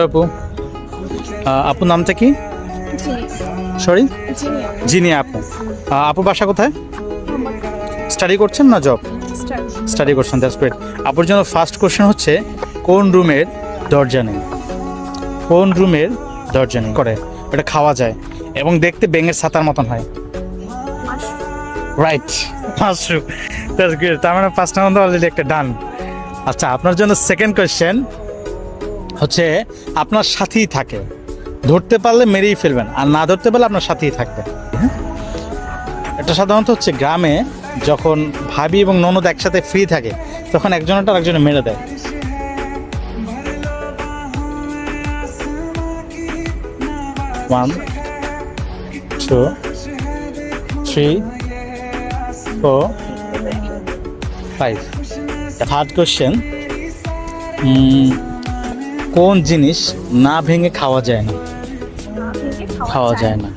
আপু। আহ, আপুর নামটা কি? সরি জিনিয়া আপু। আপুর বাসা কোথায়? স্টাডি করছেন না জব স্টাডি করছেন দ্যাটস গ্রেট আপুর জন্য ফার্স্ট কোশ্চেন হচ্ছে কোন রুমের দরজা নেই? কোন রুমের দরজা নেই? করে ওটা খাওয়া যায় এবং দেখতে বেঙের ছাতার মতন হয়। রাইট মাশরুম দ্যাটস গ্রেট তার মানে পাঁচটা মধ্যে অলরেডি একটা ডান আচ্ছা আপনার জন্য সেকেন্ড কোয়েশ্চেন হচ্ছে আপনার সাথেই থাকে। ধরতে পারলে মেরেই ফেলবেন, আর না ধরতে পারলে আপনার সাথেই থাকবে। হ্যাঁ? এটা সাধারণত হচ্ছে গ্রামে যখন ভাবি এবং ননদ একসাথে ফ্রি থাকে, তখন একজনটা আরেকজনে মেরে দেয়। One two three four five third question কোন জিনিস না ভেঙে খাওয়া যায় না? খাওয়া যায় না।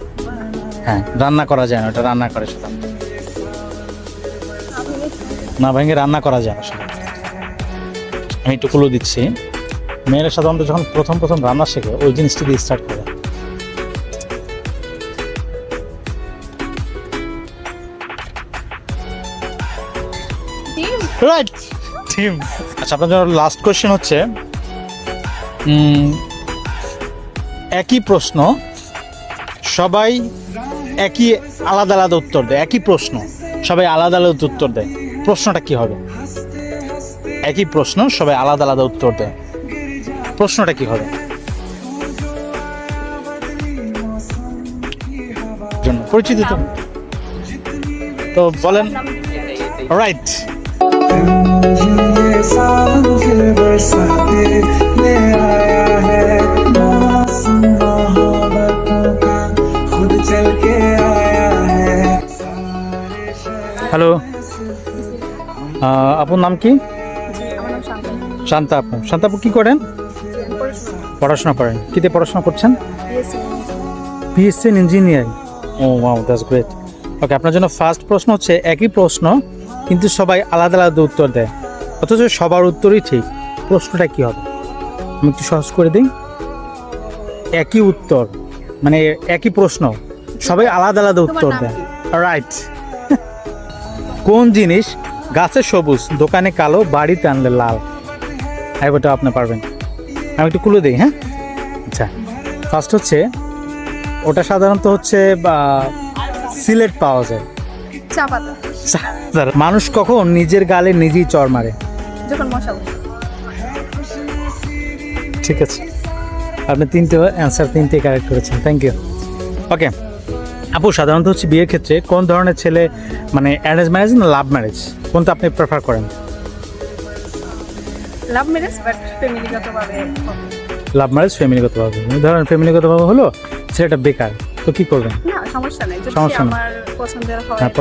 হ্যাঁ রান্না করা যায় না ওটা রান্না করে সেটা না ভেঙে রান্না করা যায় না আমি একটু কুলো দিচ্ছি। মেয়েরা সাধারণত যখন প্রথম প্রথম রান্না শেখে ওই জিনিসটি দিয়ে স্টার্ট করে। রাইট টিম আচ্ছা আপনার জন্য লাস্ট কোশ্চেন হচ্ছে একই প্রশ্ন। সবাই একই আলাদা আলাদা উত্তর দেয় একই প্রশ্ন। সবাই আলাদা আলাদা উত্তর দেয়। প্রশ্নটা কি হবে? একই প্রশ্ন সবাই আলাদা আলাদা উত্তর দেয়। প্রশ্নটা কি হবে? জন্য পরিচিত তো? তো বলেন রাইট হ্যালো আপুর নাম কি? শান্তা আপু শান্তা আপু কি করেন? পড়াশোনা করেন। কিতে পড়াশোনা করছেন? বিএসসি ইন ইঞ্জিনিয়ারিং ও ওয়াও দ্যাটস গ্রেট ওকে আপনার জন্য ফার্স্ট প্রশ্ন হচ্ছে একই প্রশ্ন কিন্তু সবাই আলাদা আলাদা উত্তর দেয়। অথচ সবার উত্তরই ঠিক। প্রশ্নটা কি হবে? আমি একটু সহজ করে দিই। একই উত্তর মানে একই প্রশ্ন সবাই আলাদা আলাদা উত্তর দেয়। রাইট কোন জিনিস গাছে সবুজ দোকানে কালো বাড়িতে আনলে লাল? এবারটা আপনি পারবেন। আমি একটু কুলো দিই হ্যাঁ? আচ্ছা। ফার্স্ট হচ্ছে ওটা সাধারণত হচ্ছে সিলেট পাওয়া যায়। চা পাতা। মানুষ কখন নিজের গালে নিজেই চর মারে? যখন মশা ঠিক আছে। আপনি তিনটে অ্যান্সার তিনটে কারেক্ট করেছেন। থ্যাংক ইউ ওকে আপু সাধারণত হচ্ছে বিয়ের ক্ষেত্রে কোন ধরনের ছেলে মানে অ্যারেঞ্জ ম্যারেজ না লাভ ম্যারেজ কোনটা আপনি প্রেফার করেন? লাভ ম্যারেজ বাট ফ্যামিলিগতভাবে লাভ ম্যারেজ ফ্যামিলিগতভাবে। ধরেন ফ্যামিলিগতভাবে হলো ছেলেটা বেকার তো কি করবেন? না সমস্যা নেই। সমস্যা। আমার পছন্দের হয় হ্যাঁ